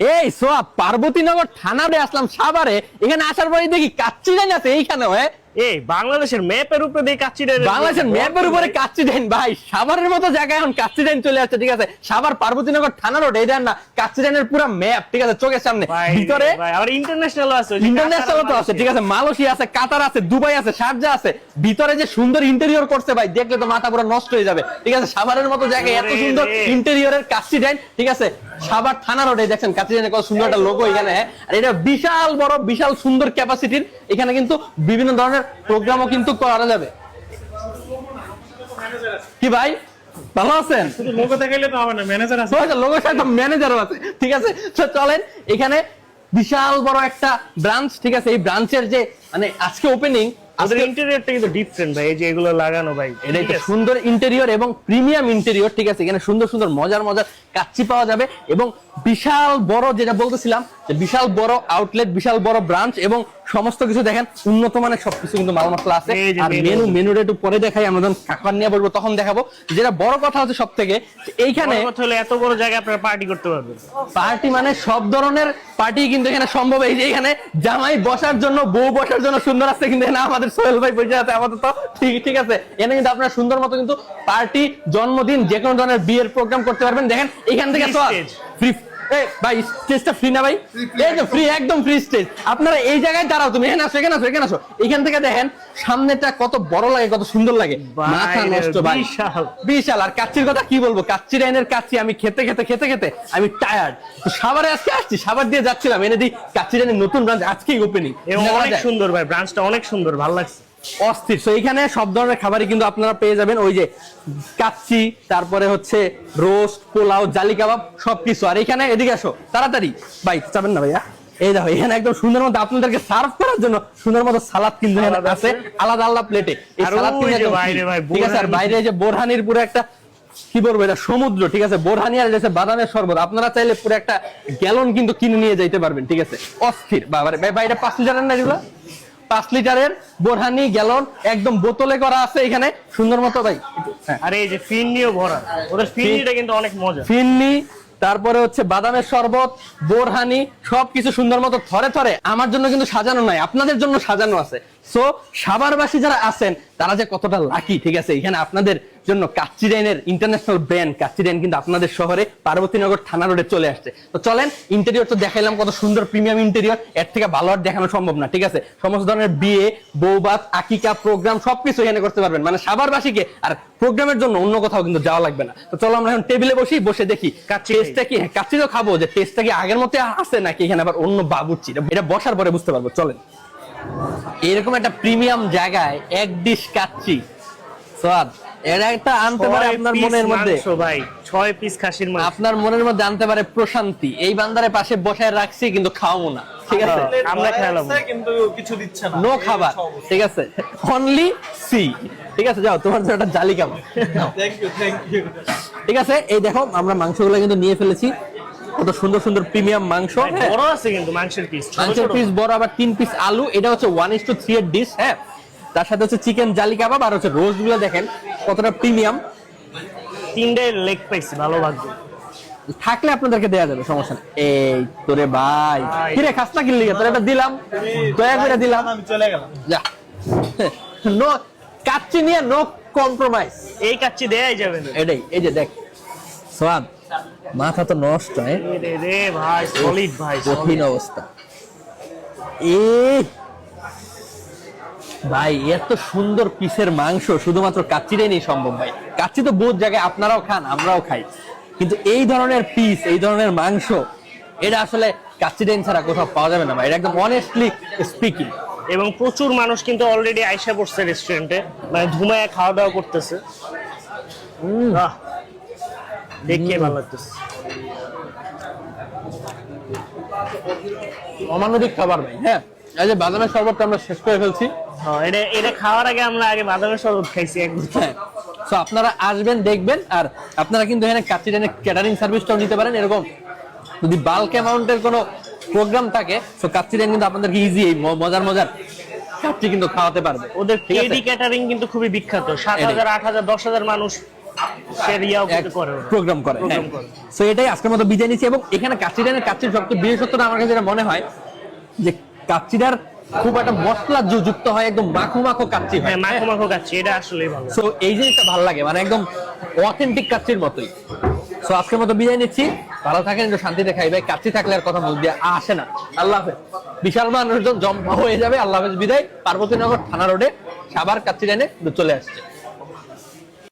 এই সোয়া পার্বতীনগর থানারে আসলাম সাভারে। এখানে আসার পরে দেখি কাচ্চি জানি আছে এইখানেও হ্যাঁ এই বাংলাদেশের ম্যাপের উপরে দিয়ে কাচ্চি ডাইনের বাংলাদেশের ম্যাপের উপরে কাচ্চি ডাইন ভাই। সাভারের মতো জায়গায় এখন কাচ্চি ডাইন চলে আসছে ঠিক আছে? সাভার পার্বতীনগর থানা রোড এই না কাচ্চি ডাইনের পুরো ম্যাপ ঠিক আছে চোখের সামনে। ভিতরে ভাই আবার ইন্টারন্যাশনাল আছে ইন্টারন্যাশনাল তো আছে ঠিক আছে মালয়েশিয়া আছে কাতার আছে দুবাই আছে শারজা আছে। ভিতরে যে সুন্দর ইন্টেরিয়র করছে ভাই দেখলে তো মাথা পুরো নষ্ট হয়ে যাবে। ঠিক আছে সাভারের মতো জায়গায় এত সুন্দর। ইন্টেরিয়রের কাচ্চি ডাইন ঠিক আছে? সাভার থানা রোডে দেখছেন ডাইনের কত সুন্দর একটা লোগো এখানে? আর এটা বিশাল বড় বিশাল সুন্দর ক্যাপাসিটির এখানে কিন্তু বিভিন্ন ধরনের প্রোগ্রামও কিন্তু করা যাবে। কি ভাই? ভালো আছেন? লোগো দেখাইলে তো হবে না ম্যানেজার আছে। সাথে ম্যানেজারও আছে। ঠিক আছে তো চলেন এখানে বিশাল বড় একটা ব্রাঞ্চ ঠিক আছে এই ব্রাঞ্চের যে মানে আজকে ওপেনিং ওদের ইন্টেরিয়রটা কিন্তু ডিফারেন্ট ভাই এই যে এগুলো লাগানো ভাই। এটা একটা সুন্দর ইন্টেরিয়র এবং প্রিমিয়াম ইন্টেরিয়র ঠিক আছে? এখানে সুন্দর সুন্দর মজার মজার কাচ্চি পাওয়া যাবে এবং বিশাল বড় যেটা বলতেছিলাম যে বিশাল বড় আউটলেট বিশাল বড় ব্রাঞ্চ এবং সমস্ত কিছু দেখেন উন্নত মানের সবকিছু কিন্তু মাল মশলা আছে আর। মেনু। মেনুটা একটু পরে দেখাই আমরা যখন কাকার নিয়ে বলব তখন দেখাবো। যেটা বড় কথা হচ্ছে সব থেকে এইখানে এত বড় জায়গায় আপনারা পার্টি করতে পারবেন। পার্টি মানে সব ধরনের পার্টি কিন্তু এখানে সম্ভব। এই যে এখানে জামাই বসার জন্য বউ বসার জন্য সুন্দর আছে কিন্তু এখানে আমাদের সোহেল ভাই বসে আছে আপাতত। ঠিক ঠিক আছে। এখানে কিন্তু আপনার সুন্দর মতো কিন্তু পার্টি জন্মদিন যে কোনো ধরনের বিয়ের প্রোগ্রাম করতে পারবেন। দেখেন এখান থেকে। ফ্রি এই ভাই স্টেজটা ফ্রি না ভাই? এই তো ফ্রি একদম ফ্রি স্টেজ আপনারা এই জায়গায় দাঁড়াও তুমি এখানে আসো এখানে আসো এখানে আসো। এখান থেকে দেখেন সামনেটা কত বড় লাগে কত সুন্দর লাগে। মাথা নষ্ট ভাই। বিশাল। বিশাল। আর কাচ্চির কথা কি বলব? কাচ্চি রাইনের কাচ্চি আমি খেতে খেতে খেতে খেতে আমি টায়ার্ড তো সাভারে আজকে আসছি সাভার দিয়ে যাচ্ছিলাম এনে দিই কাচ্চি রাইনের নতুন ব্রাঞ্চ আজকেই ওপেনিং অনেক সুন্দর ভাই ব্রাঞ্চটা অনেক সুন্দর ভালো লাগছে। অস্থির। তো এখানে সব ধরনের খাবারই কিন্তু আপনারা পেয়ে যাবেন। ওই যে কাচ্চি তারপরে হচ্ছে রোস্ট পোলাও জালি কাবাব সবকিছু। আর এখানে এদিকে আসো তাড়াতাড়ি। ভাই যাবেন না ভাইয়া? এই দেখো এখানে একদম সুন্দর মতো আপনাদেরকে সার্ভ করার জন্য সুন্দর মতো সালাদ কিন্তু আছে। আছে। আলাদা আলাদা প্লেটে এই সালাদ ঠিক আছে আর বাইরে যে বোরহানির পুরো একটা কি বলব এটা সমুদ্র ঠিক আছে? বোরহানি আর এটা বাদামের শরবত আপনারা চাইলে পুরো একটা গ্যালন কিন্তু কিনে নিয়ে যাইতে পারবেন ঠিক আছে? অস্থির। বাবারে ভাই ভাই এটা পাঁচ লিটারের না এগুলো? পাঁচ লিটারের বোরহানি গ্যালন একদম বোতলে করা আছে এখানে। সুন্দর মতো ভাই। হ্যাঁ। আর এই যে ফিন্নিও ভরা। ওদের ফিন্নিটা কিন্তু অনেক মজা। ফিন্নি তারপরে হচ্ছে বাদামের শরবত বোরহানি সবকিছু সুন্দর মতো থরে থরে। আমার জন্য কিন্তু সাজানো নাই আপনাদের জন্য সাজানো আছে। সো সাবারবাসী যারা আছেন তারা যে কতটা লাকি ঠিক আছে? এখানে আপনাদের জন্য কাচ্চি ডাইনের ইন্টারন্যাশনাল ব্র্যান্ড কাচ্চি ডাইন কিন্তু আপনাদের শহরে পার্বতীনগর থানা রোডে চলে আসছে। তো চলেন ইন্টেরিয়র তো দেখাইলাম কত সুন্দর প্রিমিয়াম ইন্টেরিয়র এর থেকে ভালো আর দেখানো সম্ভব না ঠিক আছে? সমস্ত ধরনের বিয়ে বৌবাত আকিকা প্রোগ্রাম সবকিছু এখানে করতে পারবেন। মানে সাবার সাভারবাসীকে আর প্রোগ্রামের জন্য অন্য কোথাও কিন্তু যাওয়া লাগবে না। তো চলো আমরা এখন টেবিলে বসি বসে দেখি টেস্টটা কি? হ্যাঁ, কাচ্চি তো খাব যে টেস্টটা কি আগের মতো আছে নাকি? এখানে আবার অন্য বাবুর্চি এটা বসার পরে বুঝতে পারব চলেন। এরকম একটা প্রিমিয়াম জায়গায় এক ডিশ কাচ্চি। স্বাদ এটা একটা আনতে পারে আপনার মনের মধ্যে। ভাই ছয় পিস খাসির মাংস। আপনার মনের মধ্যে আনতে পারে প্রশান্তি। এই বান্দারে পাশে বসায় রাখছি কিন্তু খাওয়াবো না। ঠিক আছে। আমরা খেলাম। কিন্তু কিছু দিচ্ছে না। নো খাবার। ঠিক আছে? অনলি সি ঠিক আছে যাও তোমার জন্য একটা জালি থ্যাংক ইউ থ্যাংক ইউ ঠিক আছে? এই দেখো আমরা মাংসগুলো কিন্তু নিয়ে ফেলেছি। কত সুন্দর সুন্দর প্রিমিয়াম মাংস। হ্যাঁ বড় আছে কিন্তু মাংসের পিস মাংসের পিস বড় আবার তিন পিস আলু। এটা হচ্ছে ওয়ান ইস টু থ্রি এর ডিশ হ্যাঁ? তার সাথে হচ্ছে চিকেন জালি কাবাব আর হচ্ছে রোস্টগুলো দেখেন কতটা প্রিমিয়াম তিনটে লেগ পাইছি ভালো ভাগ্য থাকলে আপনাদেরকে দেয়া যাবে সমস্যা নেই। এই তোরে ভাই। ভাই। কিরে খাসনা কিনলি তোর এটা দিলাম। দয়া করে দিলাম। আমি চলে গেলাম। যা। নো কাচ্চি নিয়ে নো কম্প্রোমাইজ এই কাচ্চি দেয়াই যাবে না। এটাই এই যে দেখ। সোয়াদ মাথা তো নষ্ট রে ভাই সলিড ভাই কঠিন অবস্থা। এ! ভাই এত সুন্দর পিসের মাংস শুধুমাত্র কাচ্চিটাই নেই সম্ভব ভাই। কাচ্চি তো বহুত জায়গায় আপনারাও খান আমরাও খাই। কিন্তু এই ধরনের পিস এই ধরনের মাংস এটা আসলে কাচ্চিটাইন ছাড়া কোথাও পাওয়া যাবে না ভাই। এটা একদম অনেস্টলি স্পিকিং এবং প্রচুর মানুষ কিন্তু অলরেডি আইসা পড়ছে রেস্টুরেন্টে মানে ধুমায় খাওয়া দাওয়া করতেছে দেখে ভালো লাগতেছে। অমানবিক খাবার ভাই হ্যাঁ? এই যে বাদামের শরবতটা আমরা শেষ করে ফেলছি। হ্যাঁ, এটা এটা খাওয়ার আগে আমরা আগে বাদামের শরবত খাইছি এক হ্যাঁ তো আপনারা আসবেন দেখবেন আর আপনারা কিন্তু এখানে ক্যাটারিং সার্ভিসটাও নিতে পারেন এরকম। যদি বাল্ক অ্যামাউন্টের কোনো প্রোগ্রাম থাকে তো কাচ্চিটান কিন্তু আপনাদেরকে ইজি এই মজার মজার কাচ্চি কিন্তু খাওয়াতে পারবে। ওদের কেডি ক্যাটারিং কিন্তু খুবই বিখ্যাত। সাত হাজার আট হাজার দশ হাজার মানুষ প্রোগ্রাম করে সো এটাই আজকের মতো বিদায় নিচ্ছি এবং এখানে কাচ্চিডানের কাচ্চির সবচেয়ে বিশেষত্বটা আমার কাছে যেটা মনে হয় যে কাচ্চিডার খুব একটা মশলা যুক্ত হয় একদম মাখো মাখো কাচ্চি হ্যাঁ। মাখো মাখো কাচ্ছি এটা ভালো। সো এই জিনিসটা ভালো লাগে মানে একদম অথেন্টিক কাচ্চির মতোই। সো আজকের মতো বিদায় নিচ্ছি। ভালো থাকেন একটু শান্তিতে খাইবে কাচ্চি থাকলে আর কথা মুখ দিয়ে আসে না। আল্লাহ হাফেজ। বিশাল মানুষজন জমা হয়ে যাবে। আল্লাহ হাফেজ বিদায়। পার্বতীনগর থানা রোডে সাবার কাচ্চি লাইনে চলে আসছে।